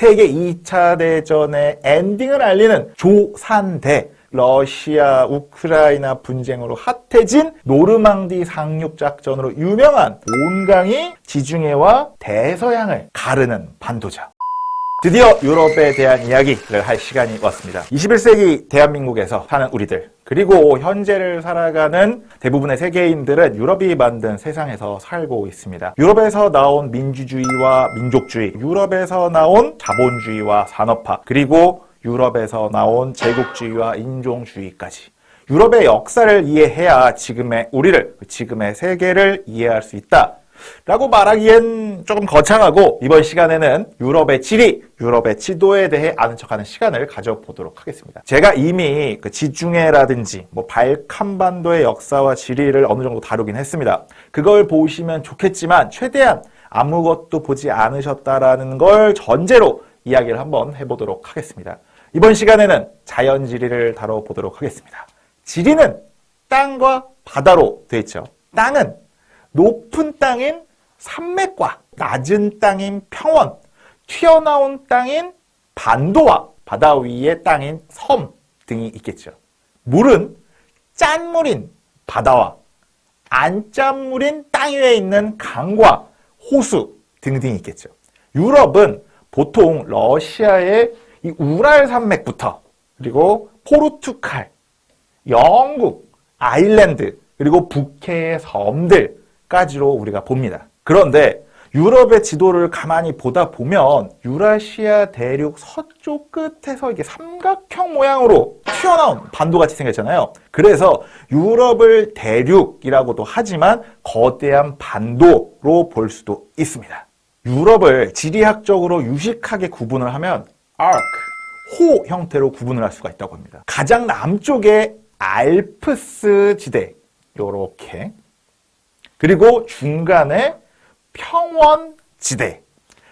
세계 2차 대전의 엔딩을 알리는 조산대 러시아 우크라이나 분쟁으로 핫해진 노르망디 상륙 작전으로 유명한 온강이 지중해와 대서양을 가르는 반도죠. 드디어 유럽에 대한 이야기를 할 시간이 왔습니다. 21세기 대한민국에서 사는 우리들, 그리고 현재를 살아가는 대부분의 세계인들은 유럽이 만든 세상에서 살고 있습니다. 유럽에서 나온 민주주의와 민족주의, 유럽에서 나온 자본주의와 산업화, 그리고 유럽에서 나온 제국주의와 인종주의까지. 유럽의 역사를 이해해야 지금의 우리를, 지금의 세계를 이해할 수 있다. 라고 말하기엔 조금 거창하고 이번 시간에는 유럽의 지리, 유럽의 지도에 대해 아는 척하는 시간을 가져보도록 하겠습니다. 제가 이미 그 지중해라든지 뭐 발칸반도의 역사와 지리를 어느 정도 다루긴 했습니다. 그걸 보시면 좋겠지만 최대한 아무것도 보지 않으셨다라는 걸 전제로 이야기를 한번 해보도록 하겠습니다. 이번 시간에는 자연 지리를 다뤄보도록 하겠습니다. 지리는 땅과 바다로 되어 있죠. 땅은 높은 땅인 산맥과 낮은 땅인 평원, 튀어나온 땅인 반도와 바다 위의 땅인 섬 등이 있겠죠. 물은 짠 물인 바다와 안 짠 물인 땅 위에 있는 강과 호수 등등이 있겠죠. 유럽은 보통 러시아의 이 우랄 산맥부터 그리고 포르투갈, 영국, 아일랜드 그리고 북해의 섬들 까지로 우리가 봅니다. 그런데 유럽의 지도를 가만히 보다 보면 유라시아 대륙 서쪽 끝에서 이게 삼각형 모양으로 튀어나온 반도같이 생겼잖아요. 그래서 유럽을 대륙이라고도 하지만 거대한 반도로 볼 수도 있습니다. 유럽을 지리학적으로 유식하게 구분을 하면 arc, 호 형태로 구분을 할 수가 있다고 합니다. 가장 남쪽에 알프스 지대, 요렇게. 그리고 중간에 평원 지대.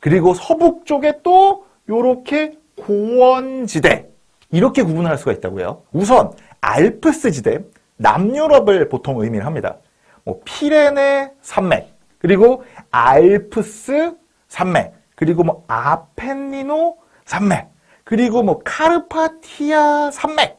그리고 서북 쪽에 또 요렇게 고원 지대. 이렇게 구분을 할 수가 있다고요. 우선 알프스 지대, 남유럽을 보통 의미를 합니다. 뭐 피레네 산맥, 그리고 알프스 산맥, 그리고 뭐 아펜니노 산맥, 그리고 뭐 카르파티아 산맥,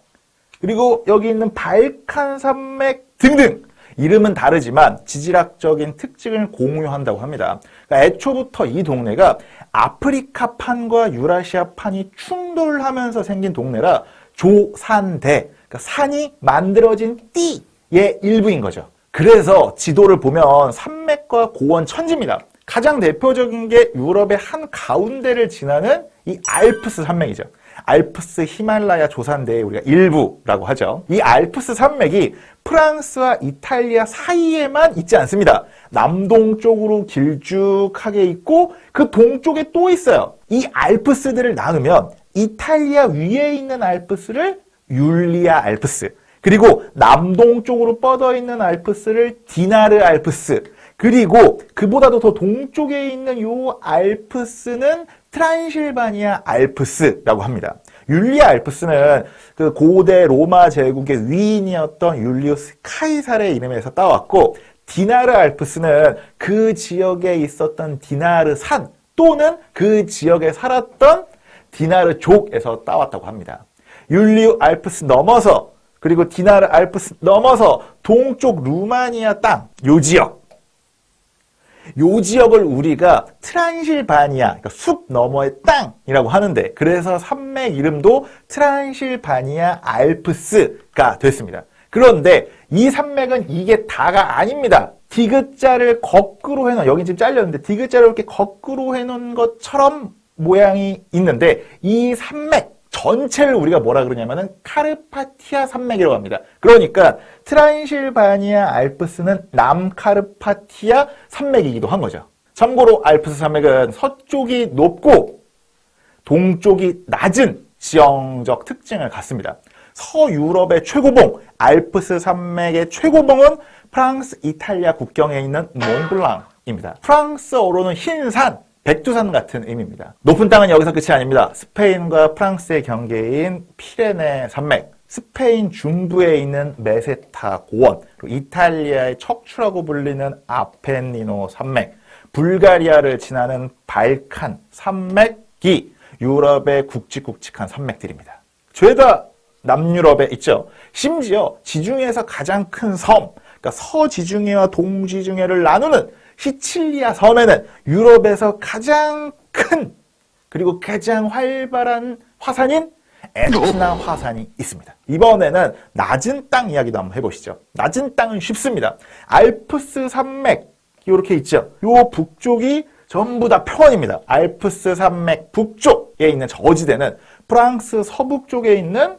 그리고 여기 있는 발칸 산맥 등등 이름은 다르지만 지질학적인 특징을 공유한다고 합니다. 그러니까 애초부터 이 동네가 아프리카판과 유라시아판이 충돌하면서 생긴 동네라 조산대, 그러니까 산이 만들어진 띠의 일부인 거죠. 그래서 지도를 보면 산맥과 고원 천지입니다. 가장 대표적인 게 유럽의 한 가운데를 지나는 이 알프스 산맥이죠. 알프스 히말라야 조산대의 우리가 일부라고 하죠. 이 알프스 산맥이 프랑스와 이탈리아 사이에만 있지 않습니다. 남동쪽으로 길쭉하게 있고 그 동쪽에 또 있어요. 이 알프스들을 나누면 이탈리아 위에 있는 알프스를 율리아 알프스 그리고 남동쪽으로 뻗어 있는 알프스를 디나르 알프스 그리고 그보다도 더 동쪽에 있는 요 알프스는 트란실바니아 알프스라고 합니다. 율리아 알프스는 그 고대 로마 제국의 위인이었던 율리우스 카이살의 이름에서 따왔고 디나르 알프스는 그 지역에 있었던 디나르 산 또는 그 지역에 살았던 디나르 족에서 따왔다고 합니다. 율리우 알프스 넘어서 그리고 디나르 알프스 넘어서 동쪽 루마니아 땅, 요 지역 요 지역을 우리가 트란실바니아, 그러니까 숲 너머의 땅이라고 하는데 그래서 산맥 이름도 트란실바니아 알프스가 됐습니다. 그런데 이 산맥은 이게 다가 아닙니다. 디귿자를 거꾸로 해놓은 여기 지금 잘렸는데 디귿자를 이렇게 거꾸로 해놓은 것처럼 모양이 있는데 이 산맥 전체를 우리가 뭐라 그러냐면은 카르파티아 산맥이라고 합니다. 그러니까 트란실바니아 알프스는 남카르파티아 산맥이기도 한 거죠. 참고로 알프스 산맥은 서쪽이 높고 동쪽이 낮은 지형적 특징을 갖습니다. 서유럽의 최고봉 알프스 산맥의 최고봉은 프랑스 이탈리아 국경에 있는 몽블랑입니다. 프랑스어로는 흰 산, 백두산 같은 의미입니다. 높은 땅은 여기서 끝이 아닙니다. 스페인과 프랑스의 경계인 피레네 산맥, 스페인 중부에 있는 메세타 고원, 이탈리아의 척추라고 불리는 아펜니노 산맥, 불가리아를 지나는 발칸 산맥이 유럽의 굵직굵직한 산맥들입니다. 죄다 남유럽에 있죠. 심지어 지중해에서 가장 큰 섬, 그러니까 서지중해와 동지중해를 나누는 시칠리아 섬에는 유럽에서 가장 큰 그리고 가장 활발한 화산인 에트나 화산이 있습니다. 이번에는 낮은 땅 이야기도 한번 해보시죠. 낮은 땅은 쉽습니다. 알프스 산맥 이렇게 있죠. 요 북쪽이 전부 다 평원입니다. 알프스 산맥 북쪽에 있는 저지대는 프랑스 서북쪽에 있는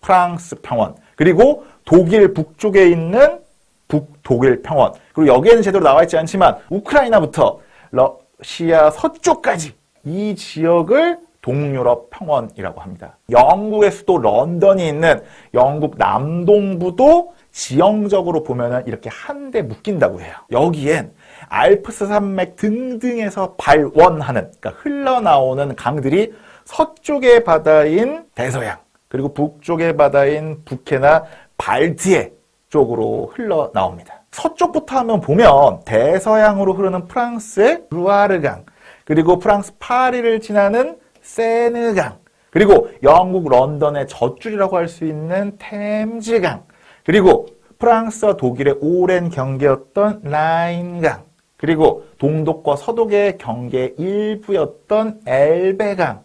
프랑스 평원 그리고 독일 북쪽에 있는 북독일 평원 그리고 여기에는 제대로 나와 있지 않지만 우크라이나부터 러시아 서쪽까지 이 지역을 동유럽 평원이라고 합니다. 영국의 수도 런던이 있는 영국 남동부도 지형적으로 보면은 이렇게 한데 묶인다고 해요. 여기엔 알프스 산맥 등등에서 발원하는, 그러니까 흘러나오는 강들이 서쪽의 바다인 대서양, 그리고 북쪽의 바다인 북해나 발트해 쪽으로 흘러나옵니다. 서쪽부터 하면 보면 대서양으로 흐르는 프랑스의 루아르강, 그리고 프랑스 파리를 지나는 세느강, 그리고 영국 런던의 젖줄이라고 할 수 있는 템즈강, 그리고 프랑스와 독일의 오랜 경계였던 라인강, 그리고 동독과 서독의 경계 일부였던 엘베강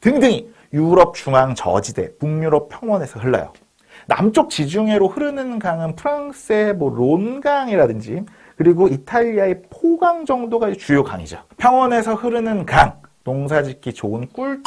등등이 유럽 중앙 저지대, 북유럽 평원에서 흘러요. 남쪽 지중해로 흐르는 강은 프랑스의 뭐 론강이라든지 그리고 이탈리아의 포강 정도가 주요 강이죠. 평원에서 흐르는 강, 농사짓기 좋은 꿀땅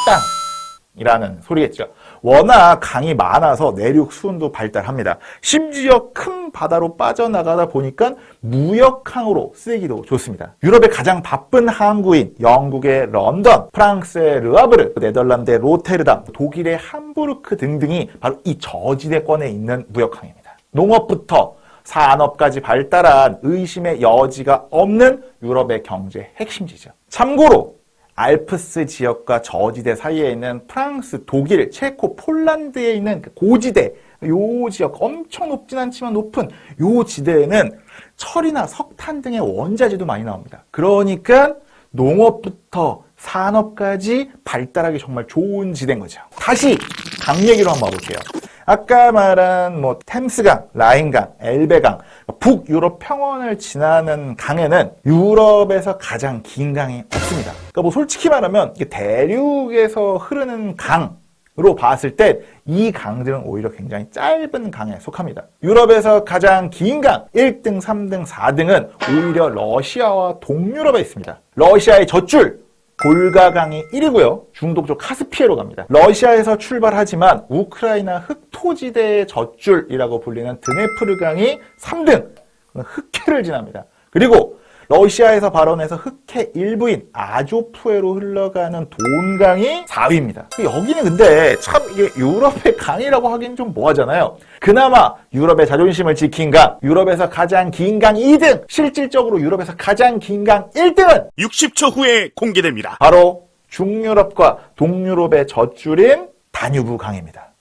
이라는 소리겠죠. 워낙 강이 많아서 내륙 수운도 발달합니다. 심지어 큰 바다로 빠져나가다 보니까 무역항으로 쓰이기도 좋습니다. 유럽의 가장 바쁜 항구인 영국의 런던, 프랑스의 르아브르, 네덜란드의 로테르담, 독일의 함부르크 등등이 바로 이 저지대권에 있는 무역항입니다. 농업부터 산업까지 발달한 의심의 여지가 없는 유럽의 경제 핵심지죠. 참고로 알프스 지역과 저지대 사이에 있는 프랑스, 독일, 체코, 폴란드에 있는 그 고지대, 요 지역 엄청 높진 않지만 높은 요 지대에는 철이나 석탄 등의 원자재도 많이 나옵니다. 그러니까 농업부터 산업까지 발달하기 정말 좋은 지대인 거죠. 다시 강 얘기로 한번 봐볼게요. 아까 말한 뭐 템스강, 라인강, 엘베강, 북유럽 평원을 지나는 강에는 유럽에서 가장 긴 강이 없습니다. 그러니까 뭐 솔직히 말하면 대륙에서 흐르는 강으로 봤을 때 이 강들은 오히려 굉장히 짧은 강에 속합니다. 유럽에서 가장 긴 강 1등, 3등, 4등은 오히려 러시아와 동유럽에 있습니다. 러시아의 젖줄 볼가강이 1위고요. 중동쪽 카스피해로 갑니다. 러시아에서 출발하지만 우크라이나 흑토지대의 젖줄이라고 불리는 드네프르강이 3등, 흑해를 지납니다. 그리고 러시아에서 발원해서 흑해 일부인 아조프해로 흘러가는 돈강이 4위입니다. 여기는 근데 참 이게 유럽의 강이라고 하긴 좀 뭐하잖아요. 그나마 유럽의 자존심을 지킨 강, 유럽에서 가장 긴 강 2등, 실질적으로 유럽에서 가장 긴 강 1등은 60초 후에 공개됩니다. 바로 중유럽과 동유럽의 젖줄인 다뉴브 강입니다.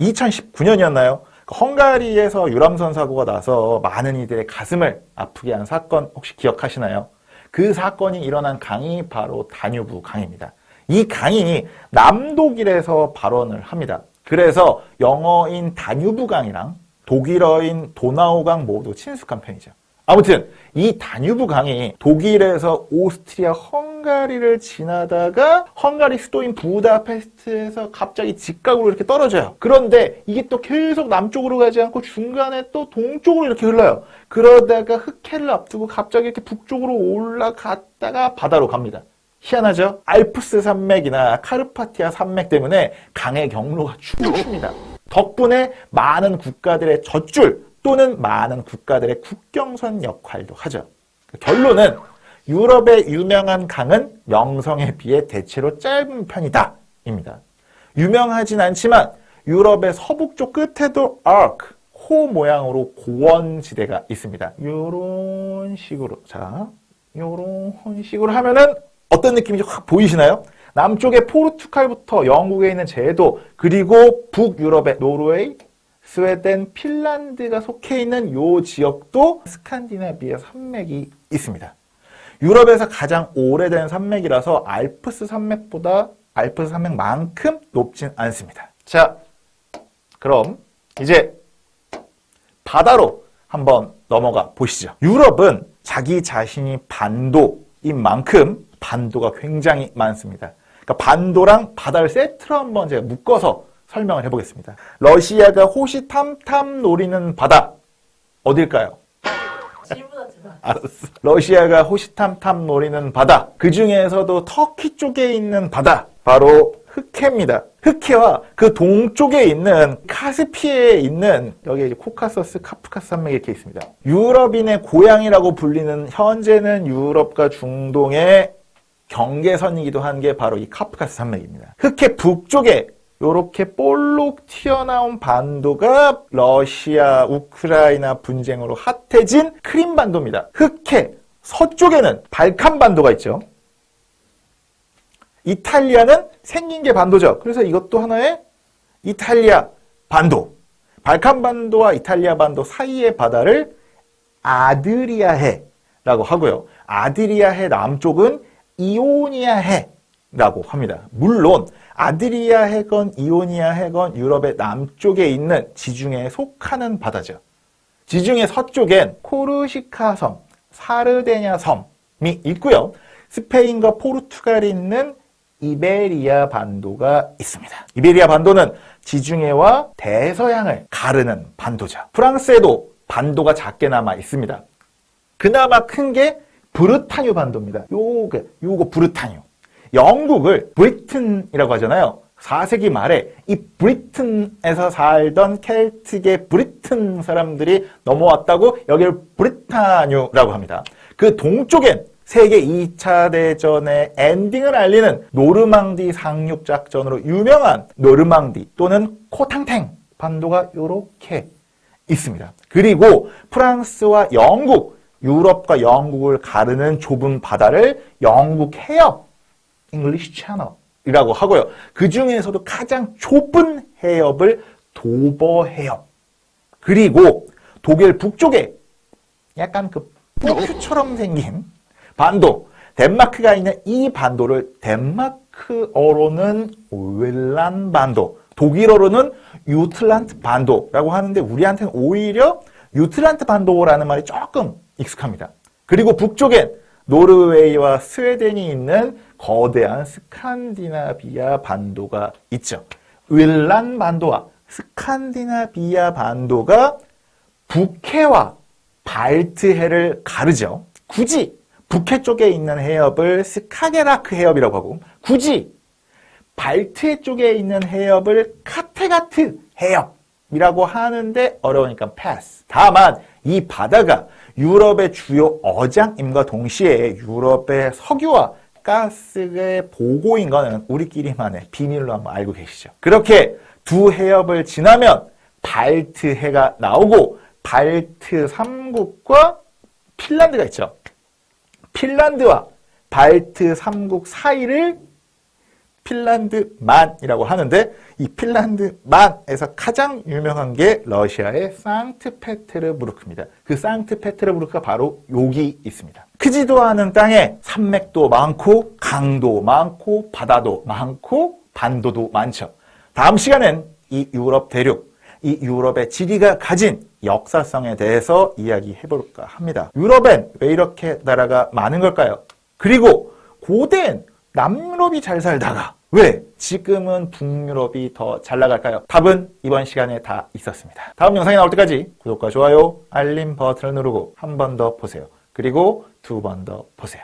2019년이었나요? 헝가리에서 유람선 사고가 나서 많은 이들의 가슴을 아프게 한 사건 혹시 기억하시나요? 그 사건이 일어난 강이 바로 다뉴브 강입니다. 이 강이 남독일에서 발원을 합니다. 그래서 영어인 다뉴브 강이랑 독일어인 도나우 강 모두 친숙한 편이죠. 아무튼 이 다뉴브 강이 독일에서 오스트리아, 헝 가리를 지나다가 헝가리 수도인 부다페스트에서 갑자기 직각으로 이렇게 떨어져요. 그런데 이게 또 계속 남쪽으로 가지 않고 중간에 또 동쪽으로 이렇게 흘러요. 그러다가 흑해를 앞두고 갑자기 이렇게 북쪽으로 올라갔다가 바다로 갑니다. 희한하죠? 알프스 산맥이나 카르파티아 산맥 때문에 강의 경로가 춤춥니다. 덕분에 많은 국가들의 젖줄 또는 많은 국가들의 국경선 역할도 하죠. 결론은 유럽의 유명한 강은 명성에 비해 대체로 짧은 편이다. 입니다. 유명하진 않지만 유럽의 서북쪽 끝에도 아크, 호 모양으로 고원지대가 있습니다. 요런 식으로. 자, 요런 식으로 하면은 어떤 느낌인지 확 보이시나요? 남쪽의 포르투갈부터 영국에 있는 제도, 그리고 북유럽의 노르웨이, 스웨덴, 핀란드가 속해 있는 요 지역도 스칸디나비아 산맥이 있습니다. 유럽에서 가장 오래된 산맥이라서 알프스 산맥보다 알프스 산맥만큼 높진 않습니다. 자, 그럼 이제 바다로 한번 넘어가 보시죠. 유럽은 자기 자신이 반도인 만큼 반도가 굉장히 많습니다. 그러니까 반도랑 바다를 세트로 한번 제가 묶어서 설명을 해보겠습니다. 러시아가 호시탐탐 노리는 바다 어딜까요? 알았어. 러시아가 호시탐탐 노리는 바다. 그 중에서도 터키 쪽에 있는 바다. 바로 흑해입니다. 흑해와 그 동쪽에 있는 카스피해에 있는 여기 이제 코카서스, 카프카스 산맥이 이렇게 있습니다. 유럽인의 고향이라고 불리는 현재는 유럽과 중동의 경계선이기도 한 게 바로 이 카프카스 산맥입니다. 흑해 북쪽에 이렇게 볼록 튀어나온 반도가 러시아, 우크라이나 분쟁으로 핫해진 크림 반도입니다. 흑해 서쪽에는 발칸 반도가 있죠. 이탈리아는 생긴 게 반도죠. 그래서 이것도 하나의 이탈리아 반도. 발칸 반도와 이탈리아 반도 사이의 바다를 아드리아해라고 하고요. 아드리아해 남쪽은 이오니아해 라고 합니다. 물론 아드리아 해건 이오니아 해건 유럽의 남쪽에 있는 지중해에 속하는 바다죠. 지중해 서쪽엔 코르시카 섬, 사르데냐 섬이 있고요. 스페인과 포르투갈이 있는 이베리아 반도가 있습니다. 이베리아 반도는 지중해와 대서양을 가르는 반도죠. 프랑스에도 반도가 작게 남아 있습니다. 그나마 큰 게 브르타뉴 반도입니다. 요게 요거 브르타뉴. 영국을 브리튼이라고 하잖아요. 4세기 말에 이 브리튼에서 살던 켈틱의 브리튼 사람들이 넘어왔다고 여기를 브리타뉴라고 합니다. 그 동쪽엔 세계 2차 대전의 엔딩을 알리는 노르망디 상륙 작전으로 유명한 노르망디 또는 코탕탱 반도가 요렇게 있습니다. 그리고 프랑스와 영국, 유럽과 영국을 가르는 좁은 바다를 영국 해협, English Channel이라고 하고요. 그 중에서도 가장 좁은 해협을 도버 해협. 그리고 독일 북쪽에 약간 그 뿌큐처럼 생긴 반도, 덴마크가 있는 이 반도를 덴마크어로는 웰란 반도, 독일어로는 유틀란트 반도라고 하는데 우리한테는 오히려 유틀란트 반도라는 말이 조금 익숙합니다. 그리고 북쪽엔 노르웨이와 스웨덴이 있는 거대한 스칸디나비아 반도가 있죠. 윌란 반도와 스칸디나비아 반도가 북해와 발트해를 가르죠. 굳이 북해 쪽에 있는 해협을 스카게라크 해협이라고 하고 굳이 발트해 쪽에 있는 해협을 카테가트 해협이라고 하는데 어려우니까 패스. 다만 이 바다가 유럽의 주요 어장임과 동시에 유럽의 석유와 가스의 보고인 거는 우리끼리만의 비밀로 한번 알고 계시죠. 그렇게 두 해협을 지나면 발트해가 나오고 발트 3국과 핀란드가 있죠. 핀란드와 발트 3국 사이를 핀란드만이라고 하는데 이 핀란드만에서 가장 유명한 게 러시아의 상트페테르부르크입니다. 그 상트페테르부르크가 바로 여기 있습니다. 크지도 않은 땅에 산맥도 많고 강도 많고 바다도 많고 반도도 많죠. 다음 시간엔 이 유럽 대륙, 이 유럽의 지리가 가진 역사성에 대해서 이야기해 볼까 합니다. 유럽엔 왜 이렇게 나라가 많은 걸까요? 그리고 고대엔 남유럽이 잘 살다가 왜 지금은 북유럽이 더 잘 나갈까요? 답은 이번 시간에 다 있었습니다. 다음 영상이 나올 때까지 구독과 좋아요, 알림 버튼을 누르고 한 번 더 보세요. 그리고 두 번 더 보세요.